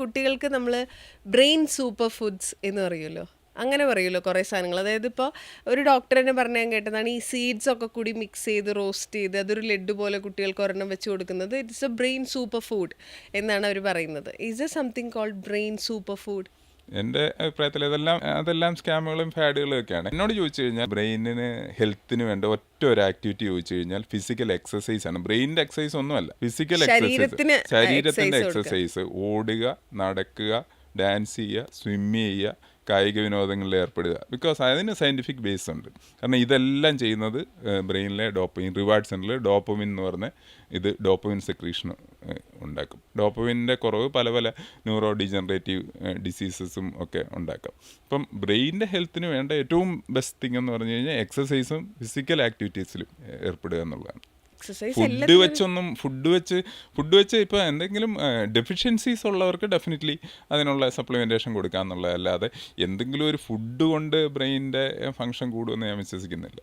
കുട്ടികൾക്ക് നമ്മൾ brain super foods എന്ന് പറയുമല്ലോ. അങ്ങനെ പറയുമല്ലോ കുറേ സാധനങ്ങൾ. അതായത് ഇപ്പോൾ ഒരു ഡോക്ടർ തന്നെ പറഞ്ഞാൽ കേട്ടതാണ് ഈ സീഡ്സ് ഒക്കെ കൂടി മിക്സ് ചെയ്ത് റോസ്റ്റ് ചെയ്ത് അതൊരു ലഡു പോലെ കുട്ടികൾക്ക് ഒരെണ്ണം വെച്ച് കൊടുക്കുന്നത് it's a brain super food എന്നാണ് അവർ പറയുന്നത്. Is a something called brain super food എന്റെ അഭിപ്രായത്തിൽ ഇതെല്ലാം അതെല്ലാം സ്കാമുകളും ഫാഡുകളും ഒക്കെയാണ്. എന്നോട് ചോദിച്ചു കഴിഞ്ഞാൽ ബ്രെയിനിന് ഹെൽത്തിന് വേണ്ട ഒറ്റ ഒരു ആക്ടിവിറ്റി ചോദിച്ചു കഴിഞ്ഞാൽ ഫിസിക്കൽ എക്സസൈസ് ആണ്. ബ്രെയിനിന്റെ എക്സസൈസ് ഒന്നുമല്ല. ഫിസിക്കൽ എക്സസൈസ് ശരീരത്തിന്റെ എക്സസൈസ് ഓടുക നടക്കുക ഡാൻസ് ചെയ്യുക സ്വിമ്മ് ചെയ്യുക കായിക വിനോദങ്ങളിൽ ഏർപ്പെടുക. ബിക്കോസ് അതിന് സയന്റിഫിക് ബേസ് ഉണ്ട്. കാരണം ഇതെല്ലാം ചെയ്യുന്നത് ബ്രെയിനിലെ ഡോപ്പമിൻ റിവാർഡ് സെന്ററിൽ ഡോപ്പമിൻ എന്ന് പറഞ്ഞ ഇത് ഡോപ്പമിൻ സെക്രീഷൻ ഉണ്ടാക്കും. ഡോപ്പമിന്റെ കുറവ് പല പല ന്യൂറോ ഡിജനറേറ്റീവ് ഡിസീസസും ഒക്കെ ഉണ്ടാക്കാം. അപ്പം ബ്രെയിനിന്റെ ഹെൽത്തിന് വേണ്ട ഏറ്റവും ബെസ്റ്റ് തിങ് എന്ന് പറഞ്ഞു കഴിഞ്ഞാൽ എക്സസൈസും ഫിസിക്കൽ ആക്ടിവിറ്റീസിലും ഏർപ്പെടുക എന്നുള്ളതാണ്. എക്സസൈസ് ഫുഡ് വെച്ചൊന്നും ഫുഡ് വെച്ച് ഫുഡ് വെച്ച് ഇപ്പോൾ എന്തെങ്കിലും ഡെഫിഷ്യൻസീസ് ഉള്ളവർക്ക് ഡെഫിനറ്റ്ലി അതിനുള്ള സപ്ലിമെന്റേഷൻ കൊടുക്കുക എന്നുള്ളതല്ലാതെ എന്തെങ്കിലും ഒരു ഫുഡ് കൊണ്ട് ബ്രെയിനിന്റെ ഫങ്ഷൻ കൂടുമെന്ന് ഞാൻ വിശ്വസിക്കുന്നില്ല.